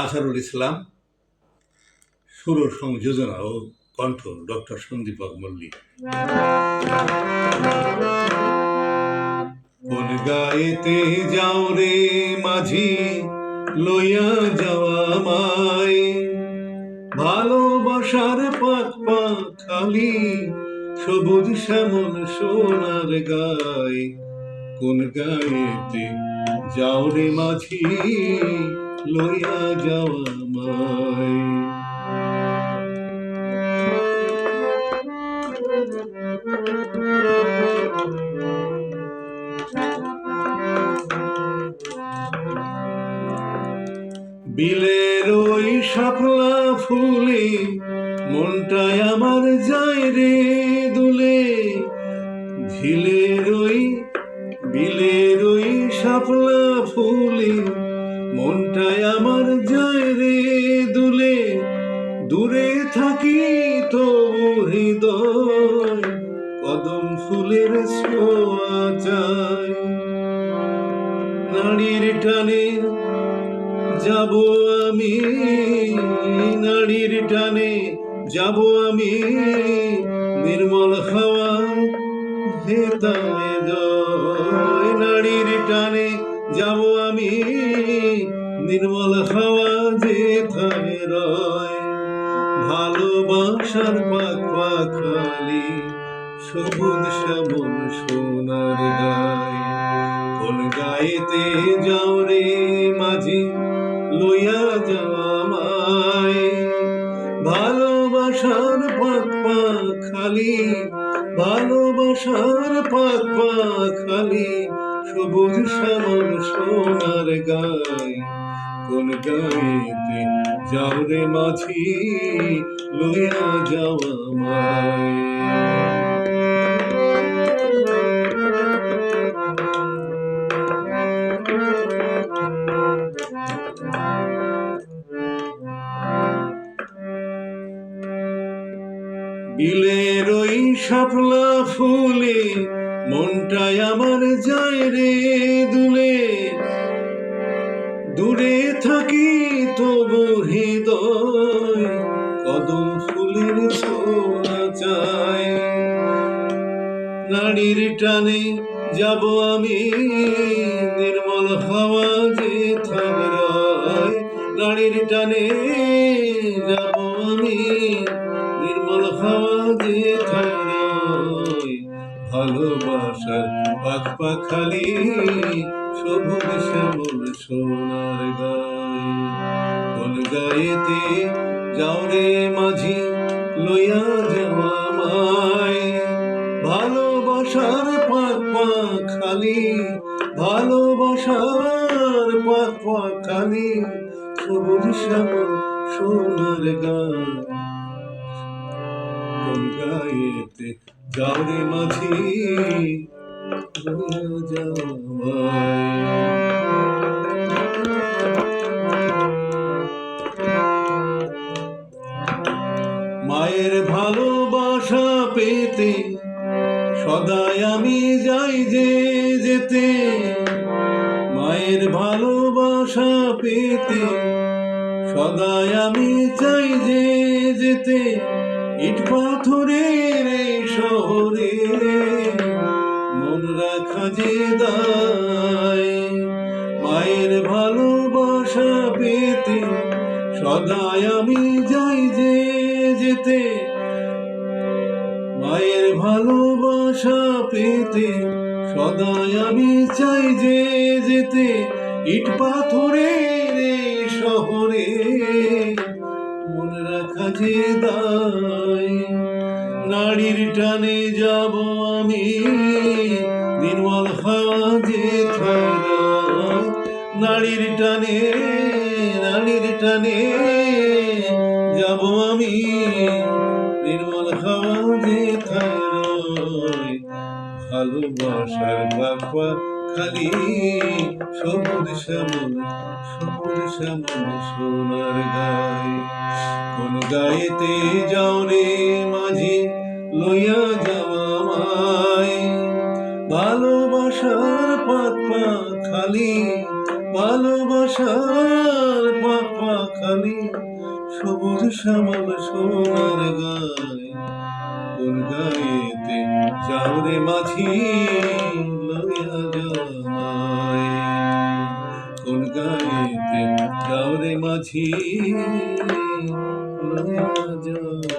আজহারুল ইসলাম সুর সংযোজনা ও কণ্ঠ ডক্টর সন্দীপক মল্লিক। কোন গায়েতে যাও রে মাঝি, লইয়া যাওয়া মাই ভালোবাসার পাক পাক খালি সবুজ শ্যামল সোনার গায়। কোন গায়েতে যাও রে মাঝি লইয়া যাওয়া মাই বিলের ওই শাপলা ফুলে মনটায় আমার যায় রে দুলে। ঝিলের ওই বিলের ওই শাপলা ফুলে মনটায় আমার যায় রে দুলে, দূরে থাকি তো হৃদয়, কদম ফুলের ছোঁয়া যায় নারীর টানে যাব আমি নারীর টানে যাব আমি, নির্মল হাওয়া হেতায় জয় যেথায় রয়, ভালোবাসার পাক পাখালি, সবুজ শ্যামল সোনার গায়। কোন গায়েতে যাও রে মাঝি, লইয়া যাওয়া মায় ভালোবাসার পাক খালি ভালোবাসার পাক খালি সবুজ শ্যামল সোনার গায়। কোন গায়েতে যাও রে মাঝি, লইয়া যাওয়া বিলের ওই শাপলা ফুলে মনটায় আমার যায় রে দুলে। দূরে থাকি তবু হৃদয়, কদম ফুলের ছোঁয়া চায় নারীর টানে যাব আমি, নির্মল হাওয়া যে থামরায় নারীর টানে যাব আমি, নির্মল হাওয়া যে থামরায় ভালোবাসার পাখ পাখালি সবুজ শ্যামল সোনার গায় কোন গায়েতে যাও রে মাঝি, লইয়া যাওয়া মায় ভালোবাসার পাক পাক খালি, ভালোবাসার পাক পাক খালি, সবুজ শ্যামল সোনার গায় কোন গায়েতে যাও রে মাঝি যাওয়া মায়ের ভালোবাসা পেতে সদাই আমি যাই যে যেতে। মায়ের ভালোবাসা পেতে সদাই আমি চাই যে যেতে। ইট পাথরের শহরে মন রাখা যে দায় সদাই আমি যাই যে যেতে। মায়ের ভালোবাসা পেতে সদাই আমি চাই যে যেতে। ইট পাথরের শহরে মনে রাখা যে দায়। নারীর টানে যাব আমি, নির্মল হাওয়া যে নারীর টানে নারীর টানে ভালোবাসার বাপা খালি সবুজ শ্যামল সবুজ শ্যামল সোনার গায় কোন গায়েতে যাও রে মাঝি লইয়া যাওয়া মায় ভালোবাসার পাক খালি ভালোবাসার পাক খানি সবুজ শ্যামল সোনার গায়ে কোন গায়েতে চাউরে মাঝি লইয়া জামাই কোন গায়েতে যাও রে মাঝি লয়া জামাই